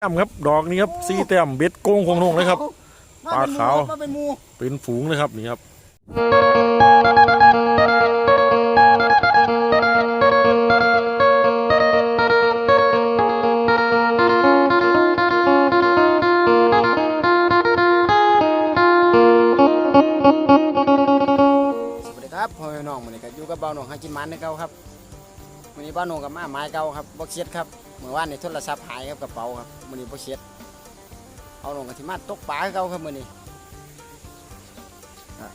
แต้มครับดอกนี้ครับซีแต้มเบ็ดโกงคงนงเลยครับปลาขาวมาเป็นหมูเป็นฝูงเลยครับนี่ครับสวัสดีครับพ่อแม่น้องมื้อนี้ก็อยู่กับเบาหนองหากินมันคือเก่าครับมื้อนี้เบาหนองกับมาไม้เก่าครับบ่เช็ดครับ เมื่อวานในโทรศัพท์หายครับกระเป๋าครับมือนี้บ่เช็ดเอาหนองกับที่มาตกปลาเก่าครับมือนี้อะ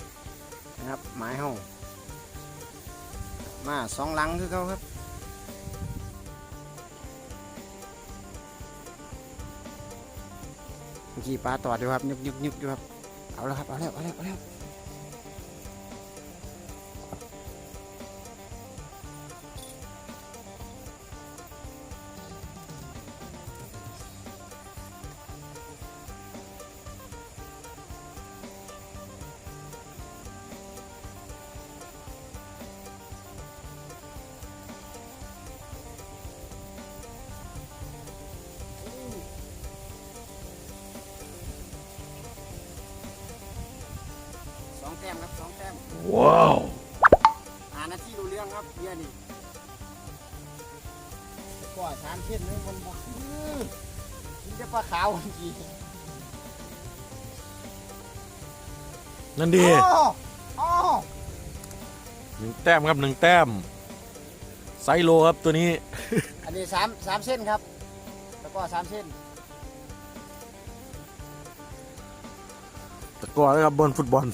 นะครับไม้เฮามาสองหลังคือเก่าครับเมื่ปลาต่อดอยู่ครับยึกยึกยึกครับเอาแล้วครับเอาแล้วเอาแล้วเอาแล้ว แต้มครับสองแต้มว้าวหานาทีรู้เรื่องครับเบียร์นี่กว่าสามเส้นเลยมันบอกอื้อกินแต่ปลาขาวเมื่อกี้นั่นดีอ๋ออ๋อหนึ่งแต้มครับหนึ่งแต้มไซโลครับตัวนี้ อันนี้สามสามเส้นครับ แล้วก็สามเส้นตะกร้อเลยครับบนฟุตบอล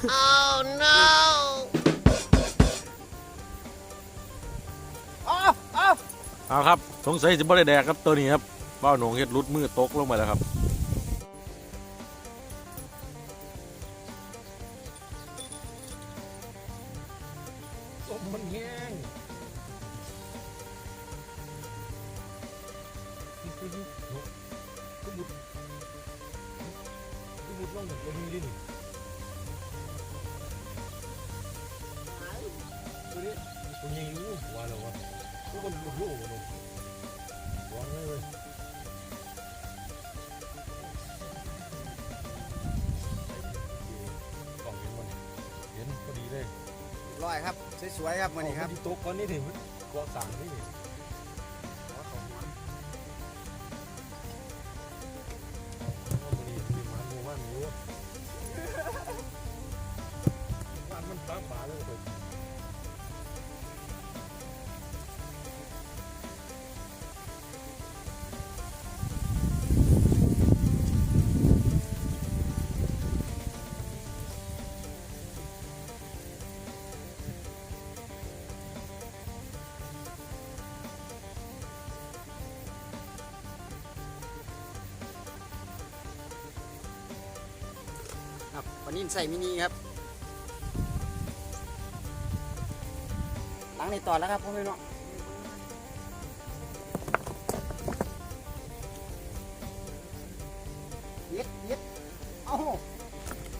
อ๋ออ๋อเอาครับ สงสัยจะบ่ได้แดกครับตัวนี้ครับเบ้าหนงเฮ็ดรุดมือตกลงมาแล้วครับสมมันแห้งตัวนี้อยู่ว่าแล้ววะพวกมั มันลุกโลกเลยวางเลยเว้ยกล่องเห็นมันเห็นพอดีเลย ร้อยครับ สวยๆครับวันนี้ครับ ที่โต๊ะก้อนนี้ถึงกอสั่งนี่ วันนี้ใส่มินิครับ หลังในต่อแล้วครับพ่อแม่น้องเย็ดเย็ดเอ้า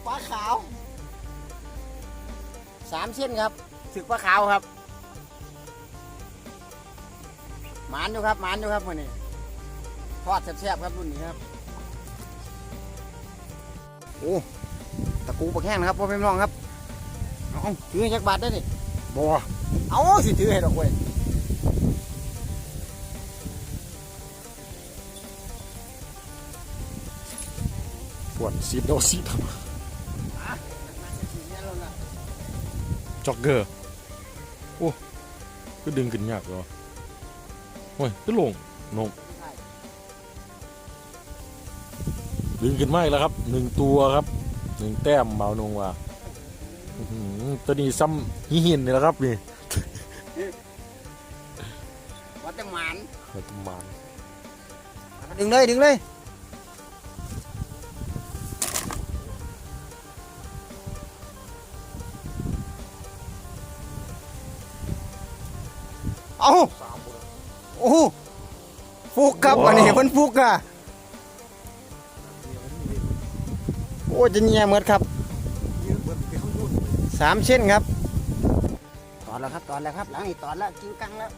ปลาขาวสามเส้นครับถึกปลาขาวครับหมานอยู่ครับหมานอยู่ครับวันนี้ทอดแซ่บๆครับรุ่นนี้ครับ โอ้ ตะกูปลาแข้งนะครับพ่อแม่พี่น้องครับเอาถือให้จักบาทได้นี่บัวเอาสิถือให้ดอกเว้ยปวดซีดโดซีดจ็อกเกอร์โอ้ก็ดึงขึ้นยากเหรอโอ้ยก็ลงนงดึงขึ้นมาอีกแล้วครับหนึ่งตัวครับ หนึ่งแต้มเบานงว่าอื้อหือตัวนี้ซ้ำหิหินนี่แหละครับนี่วัดแต่หมันประมาณดึงเลยดึงเลยเอาโอ้โหฟุกครับวันนี้เพิ่นฟุกอะ อ้จะเงียเหมือดครับสามเส้นครับตอนแล้วครับตอนแล้วครับ หลังนี้ตอนแล้วกินกังแล้ว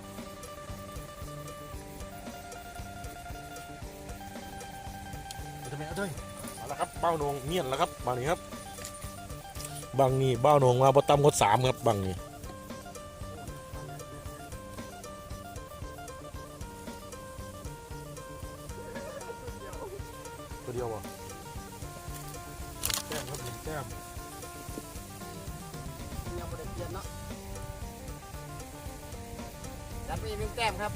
ทำไมเอาด้วยเอาละครับเบ้าโหนงเมียนแล้วครับบางนี้ครับบางนี่เบ้าโหนงมาประตำกดสามครับบางนี่ตัวเดียวอะแต้ม ครับหนึ่งแต้มยังบ่ได้เปลี่ยนเนาะจัดไปอีกหนึ่งแต้มครับ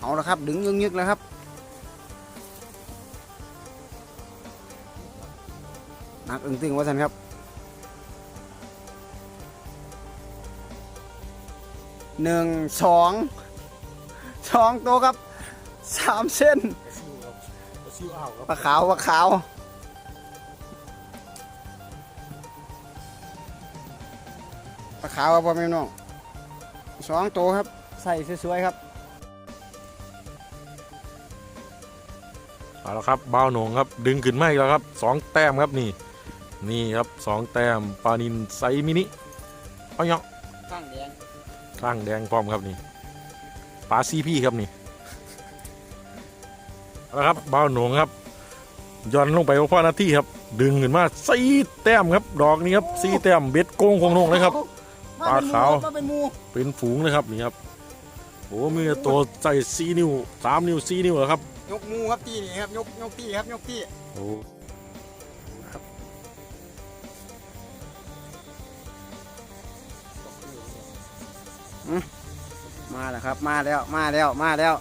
เอาละครับ ดึงยึงยึกแล้วครับ นักอึ้งตึงว่าสันครับหนึ่งสองสองตัวครับสามเส้น ซิวอ้าวครับปลาขาวปลาขาวปลาขาวครับพ่อแม่พี่น้องสองตัวครับ ใส่สวยๆครับเอาละครับเบ้าโหนงครับ ดึงขึ้นมาอีกแล้วครับสองแต้มครับนี่ นี่ครับสองแต้มปลานินไซส์มินิเอาเนาะข้างแดงข้างแดงพร้อมครับนี่ปลาซีพี่ครับนี่ เอาละครับเบ้าโหนงครับย้อนลงไปพ่อหน้าที่ครับ ดึงขึ้นมาสี่แต้มครับ ดอกนี้ครับสี่แต้มเบ็ดโกงของโหนงเลยครับปลาขาวมาเป็นหมูเป็นฝูงเลยครับนี่ครับโอ้มีตัวใส่สี่นิ้วสามนิ้วสี่นิ้วเหรอครับ ยกหมูครับตีนี่ครับยกยกตีครับยกตีโอ้มาแล้วครับมาแล้วมาแล้วมาแล้ว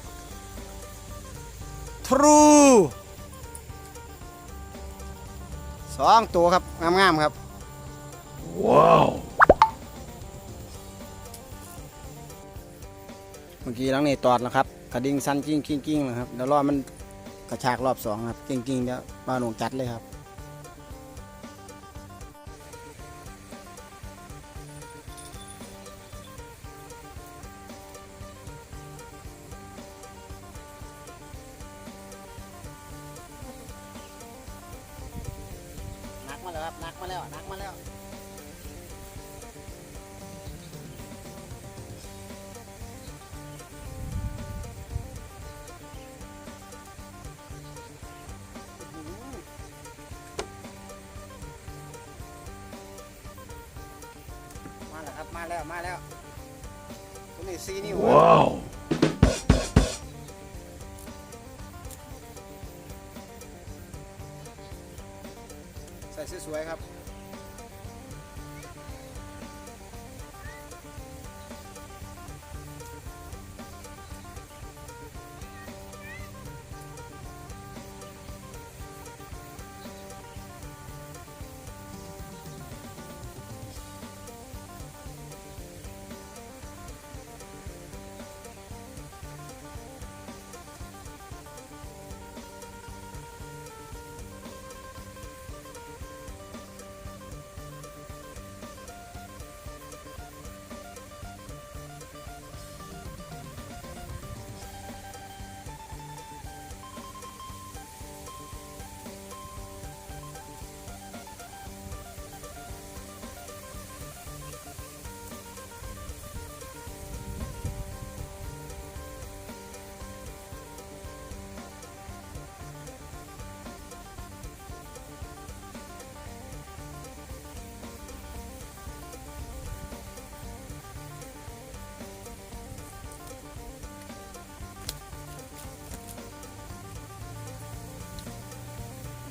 ทรูสองตัวครับ งามๆครับ ว้าว เมื่อกี้หลังนี่ตอดแล้วครับ กระดิ่งสั้นกิ้งกิ้งกิ้งนะครับ เดี๋ยวรอมันกระชากรอบสองครับ กิ้งกิ้งเดี๋ยวปลาหนงจัดเลยครับ แล้วครับนักมาแล้วนักมาแล้วมาแล้วครับมาแล้วมาแล้วตัวนี้ซีนิ้วครับว้าว สวยๆครับ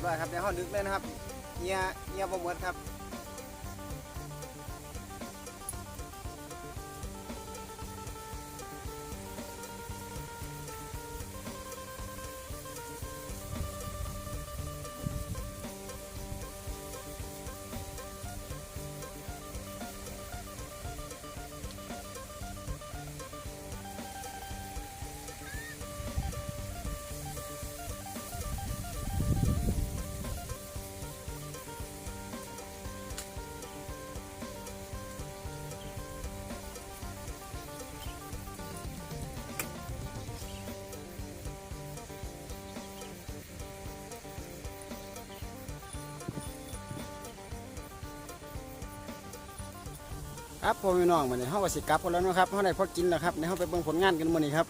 ด้วยครับในห้องดึกเลยนะครับเงียเงียบ่หมดครับ ครับพ่อพี่น้องมื้อนี้เฮาก็สิกลับกันแล้วนะครับเฮาได้พอกินแล้วครับในเฮาไปเบิ่งผลงานกันมื้อนี้ครับ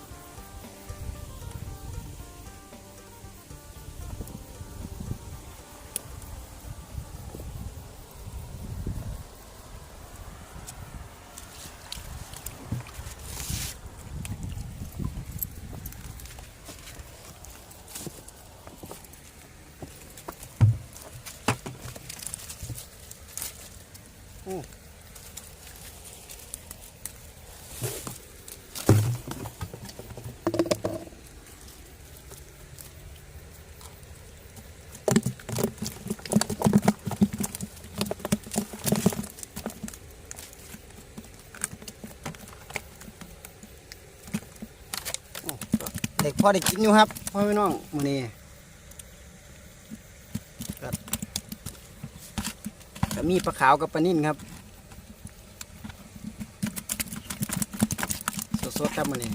เด็ก พ่อได้กินอยู่ครับพ่อพี่น้องมื้อนี้ครับก็มีปลาขาวกับปลานิ่นครับ สดๆครับมื้อนี้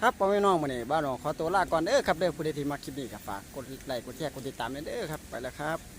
ครับพ่อพี่น้องมื้อนี้บ้านน้องขอตัวลาก่อนเด้อครับเด้อผู้ใดที่มาคลิปนี้ก็ฝากกดไลค์กดแชร์กดติดตามเด้อครับไปแล้วครับ